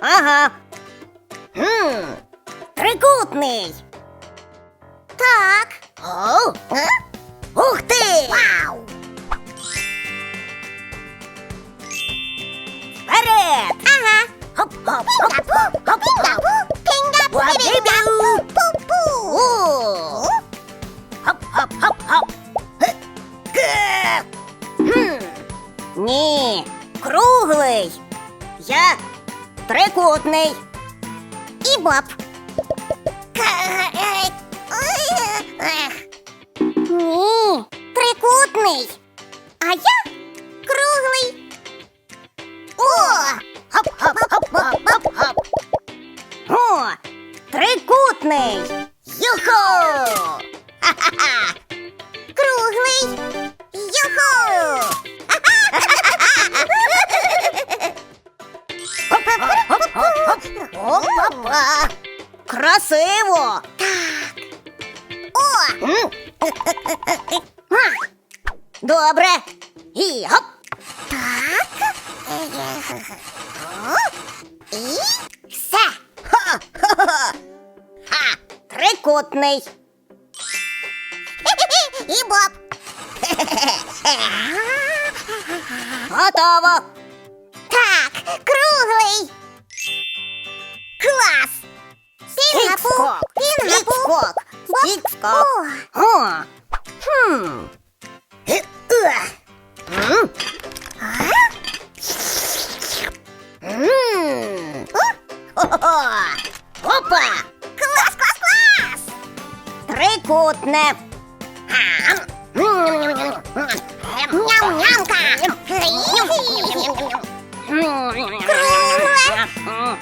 Ага. Хм. Трикутний. Так. О. а? Ух ти! Вау! Вперед! Ага. Хоп, трикутний. І боб. Ні, трикутний. А я круглий. О! Хоп-хоп-хоп-хоп-хоп-хоп. Добре. І гоп. Так. І все. Ха-ха-ха. Ха. Трикутний. І боб. Готово. Так, круглий. Стік-скок. О. Хм. М? М. Хо-хо-хо. Опа! Клас, клас, клас! Трикутне. Ням-нямка! Кругле.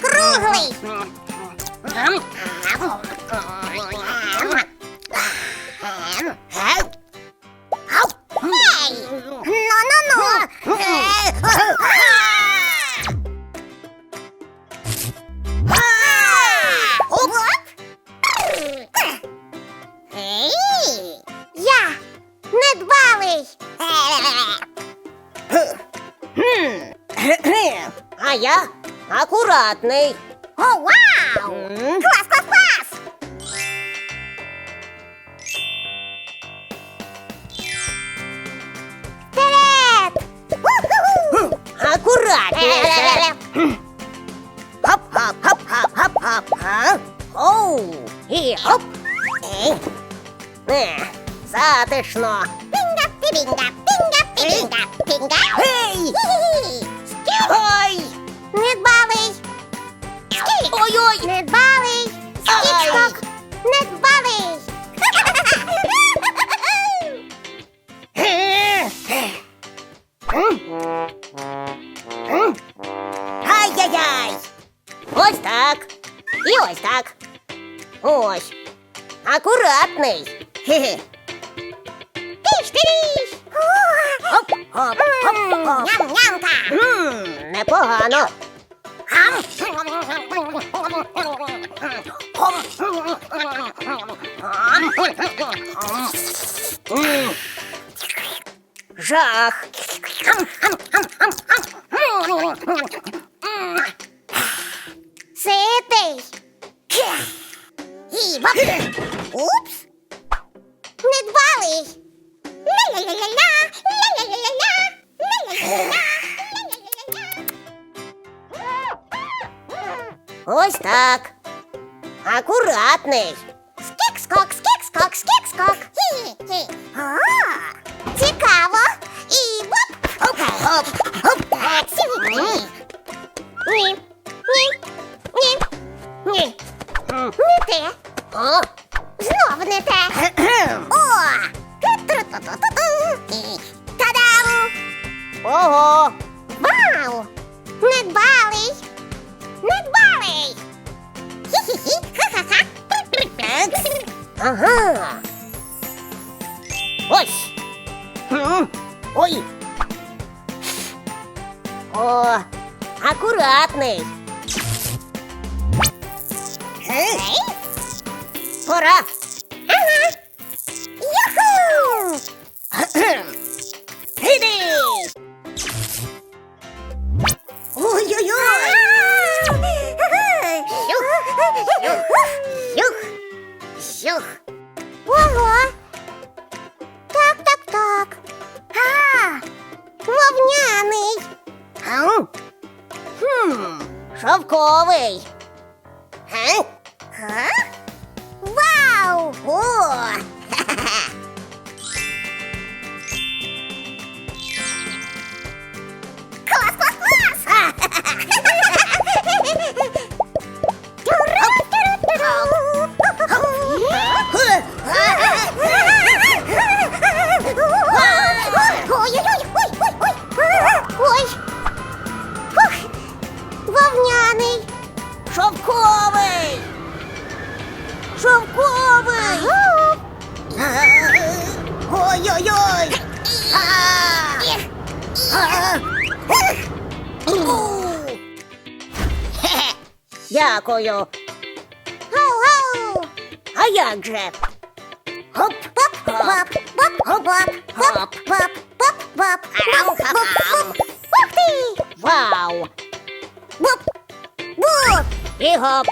Круглий. Я акуратний. О, вау! Клас, клас, клас! Вперед! Акуратніше! Хоп, хоп, хоп, хоп, хоп, хоп, хоп. Оу, і хоп. Ей. Е, затишно. Пінга, пінга, пінга, пінга, пінга. Гей! Ой! Недбалий! Ой-ой! Недбалий! Скічкок! Недбалий! Ай-яй-яй! Ось так. І ось так. Ось. Акуратний. Хе-хе. Хоп, хоп. Ням-нямка! Ммм, непогано. Жах. Акуратний. Скік-скок, скік-скок, скік-скок. Цікаво. І боп. Хоп, хоп, хоп. Ні. Ні. Ні. Ні. Ні. Не те. О. Знов не те. О! Тру-ту-ту-ту-ту. Та-дам! Ого! Вау! Недбалий! Недбалий! Ага! Ось! Ой! О, акуратний! Пора! Ага! Юху! Юх! Юх! Ого! Так, так, так. А, вовняний. Хм, шовковий. Дякую. А як же? Хоп, хоп, хоп, хоп, хоп, хоп, хоп, хоп, хоп, хоп, хоп, Ух ти! Вау! Буп, буп! І гоп!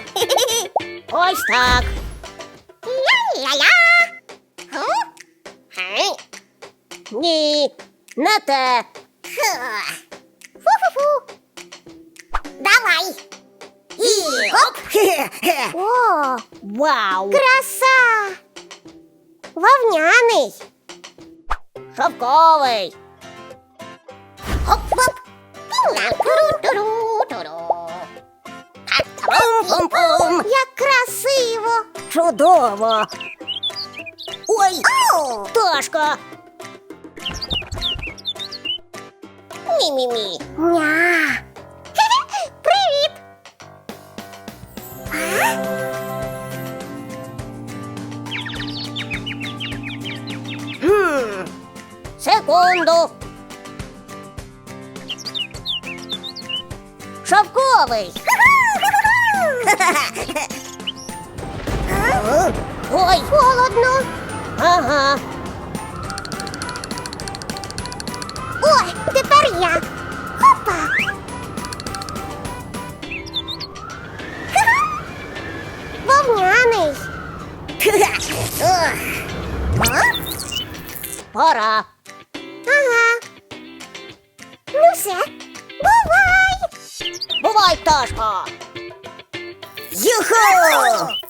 Ось так! Ля-ля-ля! Ні, не те. Фу-фу-фу. Давай. І оп. О, вау. Краса. Вовняний. Шовковий. Хоп-хоп. Туру-туру-туру. Пум-пум-пум. Як красиво. Чудово. Ой, пташка. Мі-мі-мі. Ня. Хм. Секунду. Шовковий. Ой, холодно. Ага. Пора. Ага. Ну все. Бувай. Бувай, пташко. Юху!